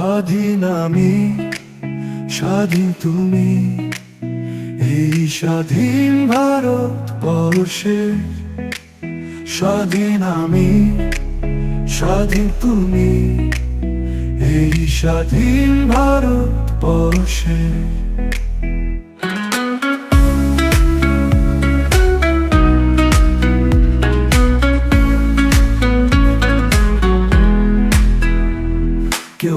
স্বাধীন আমি, স্বাধীন তুমি। এই স্বাধীন ভারত বর্ষে স্বাধীন আমি, স্বাধীন তুমি। এই স্বাধীন ভারত বর্ষে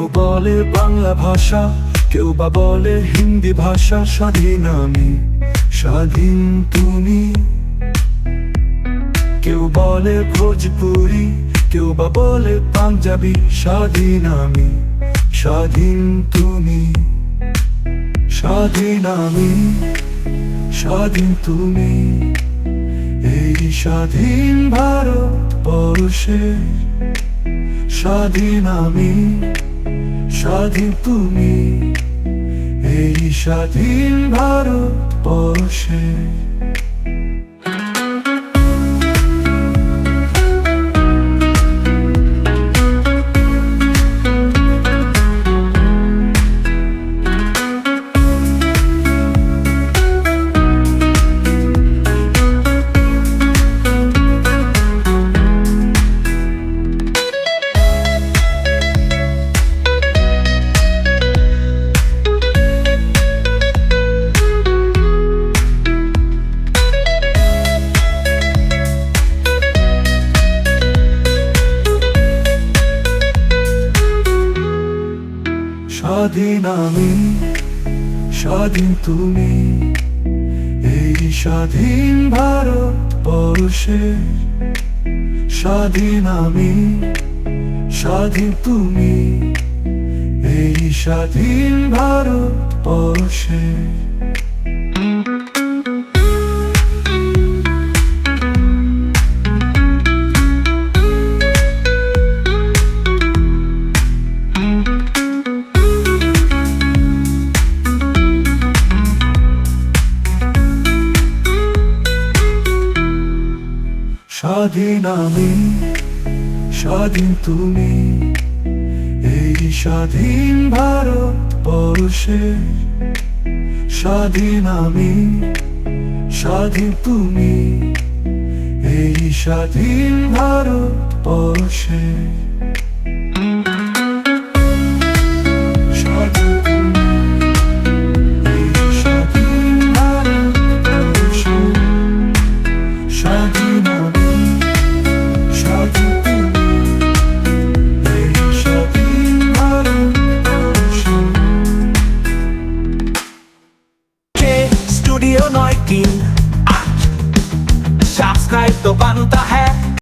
কেউ বলে বাংলা ভাষা, কেউ বা বলে হিন্দি ভাষা, স্বাধীন আমি, স্বাধীন তুমি। কেউ বলে ভোজপুরি, কেউ বা বলে পাঞ্জাবি, স্বাধীন আমি, স্বাধীন তুমি। স্বাধীন আমি, স্বাধীন তুমি। এই স্বাধীন ভারত বর্ষে স্বাধীন আমি। স্বাধীন তুমি এই স্বাধীন ভারত বর্ষে স্বাধীন আমি, স্বাধীন তুমি। এই স্বাধীন ভারত বর্ষে স্বাধীন আমি, স্বাধীন তুমি। এই স্বাধীন ভারত বর্ষে স্বাধীন আমি, স্বাধীন তুমি। এই স্বাধীন ভারত বর্ষে স্বাধীন আমি, স্বাধীন তুমি। এই স্বাধীন ভারত স্টুডিও নয় তিন। সাবস্ক্রাইব তো বানুতা হ্যাঁ।